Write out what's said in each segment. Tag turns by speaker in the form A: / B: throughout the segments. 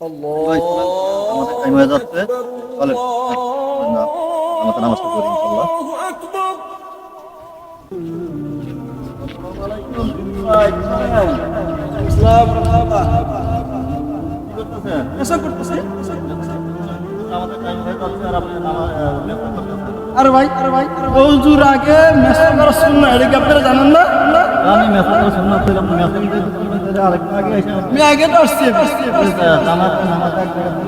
A: আমাদের টাইম হয়ে যাচ্ছে চলেন আমাদের নামাজটা করি ইনশাল্লাহ আর
B: ভাই মেসেজ করার জানেন না
A: আমি মেসেজ ছিলাম
B: আমি আগে আসছি।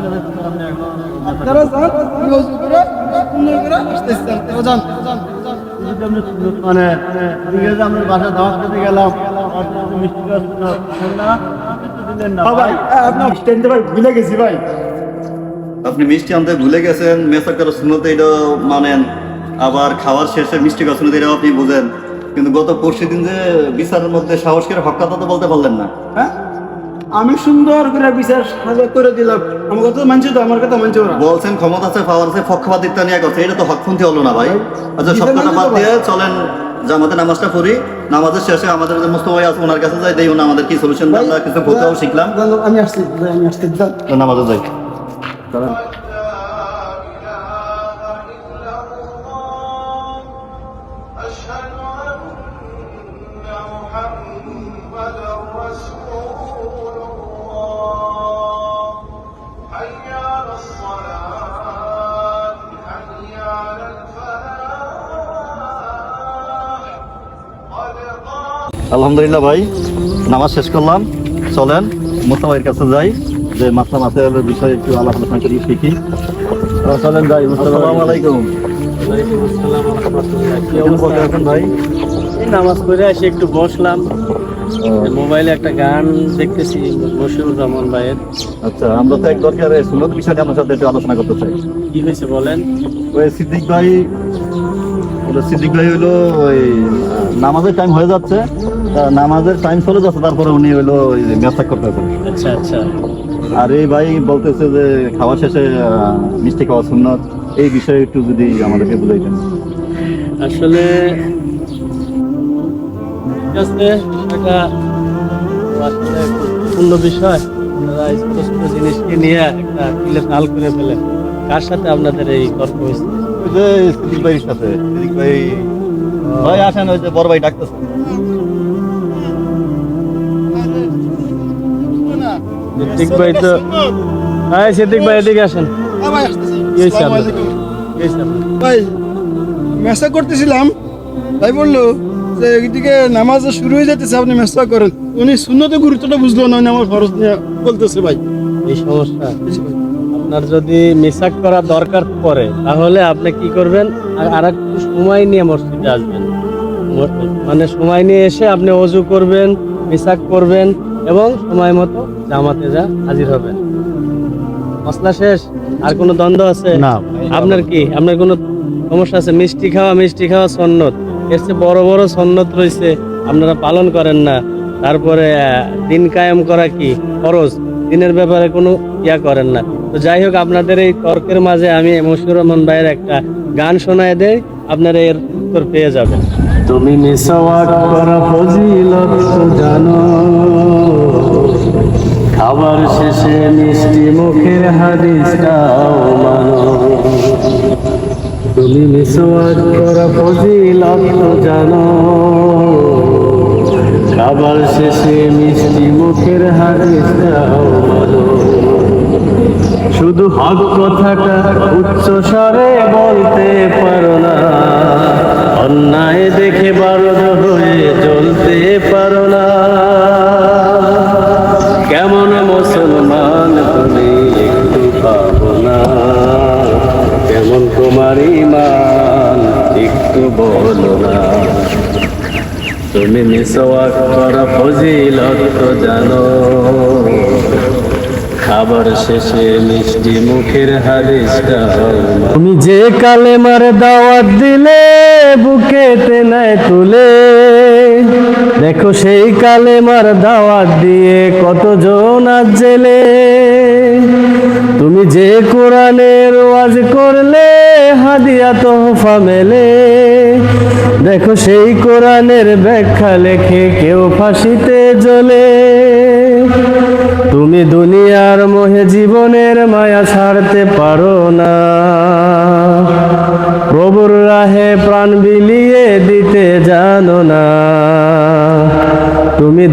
A: যাবে, তখন আপনি একদম
B: আপনারা যান আমি করে সুন্দর করে আসতেছি। আপনারা যান যান যান।
A: যদি আপনি মানে আমরা বাসায় দাওয়াত খেতে গেলাম। আপনি মিষ্টি না,
B: ভুলে গেছি ভাই।
A: আপনি মিষ্টি আনতে ভুলে গেছেন মেসাক করার শুনতে এটা মানেন। আবার খাওয়ার শেষে মিষ্টি খাওয়ার শুনতে এটাও আপনি বুঝেন। কিন্তু গত পরশু দিন যে বিচারের মধ্যে সাহস করে হক কথা তো বলতে পারলেন না।
B: হ্যাঁ? আমি সুন্দর করে বিচার সাজা করে দিলাম। আমার কথা মানছে তো? আমার কথা মানছে ওরা
A: বলছেন ক্ষমতা আছে পাওয়ার আছে পক্ষপাতিত্ব নিয়ে করছে এটা তো হকপন্থী হলো না ভাই। আচ্ছা সব কথা বাদ দিয়ে চলেন জামাতে নামাজটা পড়ি। নামাজের শেষে আমাদের যে মুস্তফা ভাই আছে ওনার কাছে যাই দেই উনি আমাদের কি সলিউশন আমরা কিছু ভোটাও শিখলাম।
B: আমি আসছি আমি আসছি
A: নামাজে যাই।
C: أن محمدا رسول الله حي على الصلاة حي على الفلاح قد قام
A: আলহামদুলিল্লাহ ভাই নামাজ শেষ করলাম চলেন মোস্তাফাইয়ের কাছে যাই যে মাসলা মাসের বিষয়ে একটু আলাপ আলোচনা করি শিখি আহ, চলেন যাই আসসালামু আলাইকুম কেমন বসে আছেন ভাই
D: এই নামাজ পড়ে এসে একটু বসলাম। মোবাইলে একটা গান দেখতেছি বসিরুর রহমান ভাইয়ের।
A: আচ্ছা আমরা তো এক দরকারে সুন্নত বিষয়ে আপনার সাথে একটু আলোচনা করতে চাই।
D: কি হয়েছে বলেন?
A: ওই সিদ্দিক ভাই সিদ্দিক ভাই হইল ওই নামাজের টাইম হয়ে যাচ্ছে নামাজের টাইম চলে যাচ্ছে তারপরে উনি হইল ওই মেসাক করতে
D: আচ্ছা আচ্ছা।
A: আর এই ভাই বলতেছে যে খাওয়া শেষে মিষ্টি খাওয়া সুন্নত এই বিষয়ে একটু যদি আমাদেরকে বুঝাইতেন।
D: আসলে আছে এটা আসলে গুরুত্বপূর্ণ বিষয়। আপনারা স্পষ্ট জিনিসকে নিয়ে একটা কিলে তাল করে ফেলেন। কার সাথে আপনাদের এই তর্ক হয়েছে?
A: যে সিদ্দিক ভাইয়ের সাথে। সিদ্দিক ভাই ভাই আসেন ওই যে বড় ভাই ডাকতেছে।
D: সিদ্দিক ভাই তো হ্যাঁ সিদ্দিক ভাই এদিকে আসেন।
B: হ্যাঁ ভাই করতেছিলাম। তাই বলল যে এদিকে নামাজ শুরু হয়ে যেতেছে আপনি মেসা করেন। উনি শূন্যতে গুরুত্বটা বুঝলো না আমার ফরজ নিয়ে বলতেছে ভাই।
D: এই সমস্যা। আপনার যদি মিসাক করা দরকার পড়ে তাহলে আপনি কি করবেন? আর আর একটু সময় নিয়ে মসজিদে আসবেন। মানে সময় নিয়ে এসে আপনি অজু করবেন মিসাক করবেন এবং সময় মতো জামাতে যা হাজির হবেন। মশলা শেষ? আর কোনো দ্বন্দ্ব আছে?
A: না।
D: আপনার কি? আপনার কোনো সমস্যা আছে? মিষ্টি খাওয়া মিষ্টি খাওয়া সন্ন্যত? চেয়ে বড় বড় সন্ন্যত রয়েছে আপনারা পালন করেন না। তারপরে দিন কায়েম করা কি? খরচ দিনের ব্যাপারে কোনো ইয়া করেন না। তো যাই হোক, আপনাদের এই তর্কের মাঝে আমি মশিউর রহমান ভাইয়ের একটা গান শোনায় দেই, আপনারা এর উত্তর পেয়ে যাবেন। তুমি মিসওয়াক করা জানো, খাবার শেষে মিষ্টি মুখের হাদিসটাও মানো। তুমি মিসওয়াক করা ফজিলত জানো। খাবার শেষে মিষ্টি মুখের মানো। শুধু হক কথাটা উচ্চ স্বরে বলতে পারো না। অন্যায় দেখে বারদ হয়ে চলতে পারো না। বলো না। তুমি মিসওয়াক করা ফজিলত তো জানো। খাবার শেষে মিষ্টি মুখের হাদিসটা তুমি যে কালে কালেমার দাওয়াত দিলে, বুকেতে নাই তুলে। দেখো সেই কালেমার দাওয়াত দিয়ে কতজন আজ জেলে। তুমি যে কোরআনের ওয়াজ করলে, হাদিয়া তোহফা মেলে। দেখো সেই কোরআনের ব্যাখ্যা লেখে কেউ ফাঁসিতে জ্বলে। তুমি দুনিয়ার মোহে জীবনের মায়া ছাড়তে পারো না।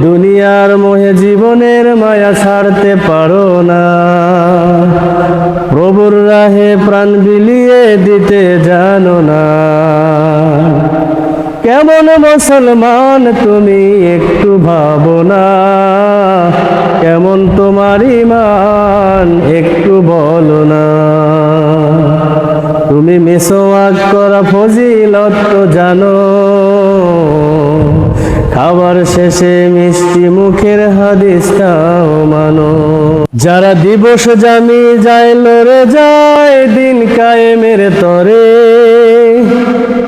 D: দুনিয়ার মোহে জীবনের মায়া ছাড়তে পারো না। প্রভুর রাহে প্রাণ বিলিয়ে দিতে জানো না। কেমন মুসলমান তুমি একটু ভাবো না। কেমন তোমার ইমান একটু বলো না। তুমি মেসোয়াক করা ফজিলত তো জানো খাবার শেষে মিষ্টি মুখের হাদিসটাও মানো। যারা দিবস জামি যায় লড়ে যায়, দিন কায়েমের তরে।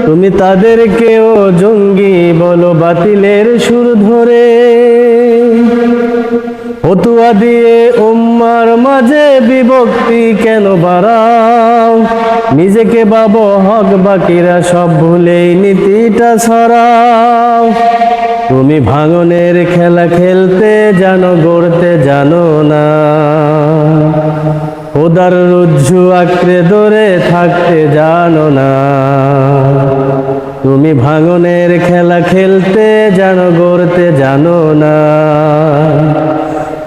D: তুমি তাদেরকেও জঙ্গি বলো বাতিলের সুর ধরে। ফতুয়া দিয়ে উম্মার মাঝে বিভক্তি কেন বাড়াও? নিজেকে বাব হক বাকিরা সব ভুলেই নীতিটা ছড়াও তুমি ভাঙনের খেলা খেলতে জানো, গড়তে জানো না। ওদার রজ্জু আঁকড়ে ধরে থাকতে জানো না। তুমি ভাঙনের খেলা খেলতে জানো, গড়তে জানো না।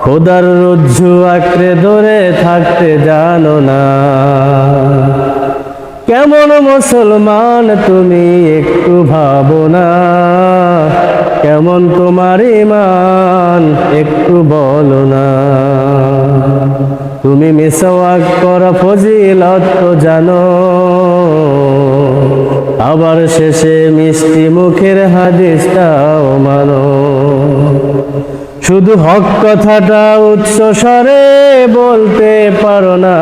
D: খোদার রজ্জু আঁকড়ে ধরে থাকতে জানো না। কেমন মুসলমান তুমি একটু ভাবো না। কেমন তোমার ইমান একটু বলো না। তুমি মিসওয়াক করা ফজিলত তো জানো। আবার শেষে মিষ্টি মুখের হাদিসটাও মানো। শুধু হক কথাটা উচ্চ স্বরে বলতে পারো না।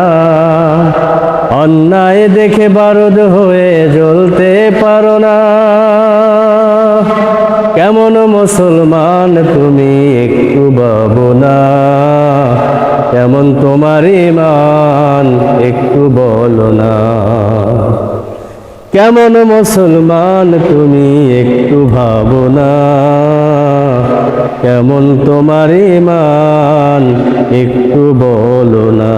D: অন্যায় দেখে বারদ হয়ে জ্বলতে পারো না। কেমন মুসলমান তুমি একটু বাবো না। কেমন তোমার ইমান একটু বলো না। কেমন মুসলমান তুমি একটু ভাবো না। কেমন তোমার ইমান একটু বলো না।